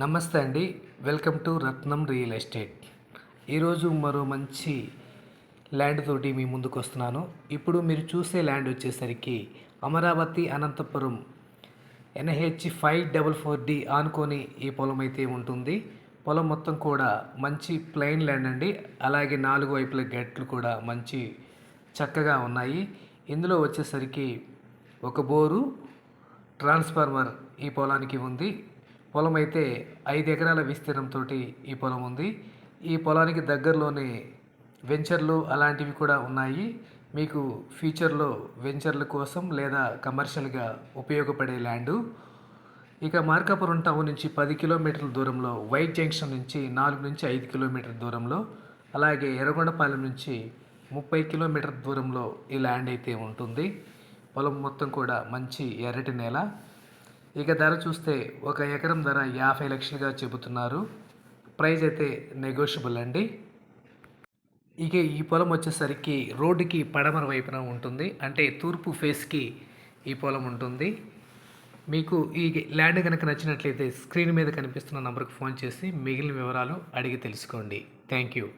నమస్తే అండి. Welcome to Ratnam real estate. ఈరోజు మరో మంచి ల్యాండ్ తోటి మీ ముందుకు వస్తున్నాను. ఇప్పుడు మీరు చూసే ల్యాండ్ వచ్చేసరికి Amaravati Anantapuram NH five double four D ఆనుకొని ఈ పొలం అయితే ఉంటుంది. పొలం మొత్తం కూడా మంచి ప్లెయిన్ ల్యాండ్ అండి. అలాగే నాలుగు వైపుల గేట్లు కూడా మంచి చక్కగా ఉన్నాయి. ఇందులో వచ్చేసరికి ఒక బోరు ట్రాన్స్ఫార్మర్ ఈ పొలానికి ఉంది. పొలం అయితే ఐదు ఎకరాల విస్తీర్ణంతో ఈ పొలం ఉంది. ఈ పొలానికి దగ్గరలోనే వెంచర్లు అలాంటివి కూడా ఉన్నాయి. మీకు ఫ్యూచర్లో వెంచర్ల కోసం లేదా కమర్షియల్గా ఉపయోగపడే ల్యాండు. ఇక మార్కాపురం టౌన్ నుంచి పది కిలోమీటర్ల దూరంలో వైట్ జంక్షన్ నుంచి నాలుగు నుంచి ఐదు కిలోమీటర్ల దూరంలో అలాగే ఎర్రగొండపాలెం నుంచి ముప్పై కిలోమీటర్ దూరంలో ఈ ల్యాండ్ అయితే ఉంటుంది. పొలం మొత్తం కూడా మంచి ఎర్రటి నేల. ఇక ధర చూస్తే ఒక ఎకరం ధర యాభై లక్షలుగా చెబుతున్నారు. ప్రైస్ అయితే నెగోషియబుల్ అండి. ఇక ఈ పొలం వచ్చేసరికి రోడ్డుకి పడమర వైపున ఉంటుంది. అంటే తూర్పు ఫేస్కి ఈ పొలం ఉంటుంది. మీకు ఈ ల్యాండ్ కనుక నచ్చినట్లయితే స్క్రీన్ మీద కనిపిస్తున్న నంబర్కి ఫోన్ చేసి మిగిలిన వివరాలు అడిగి తెలుసుకోండి. Thank you.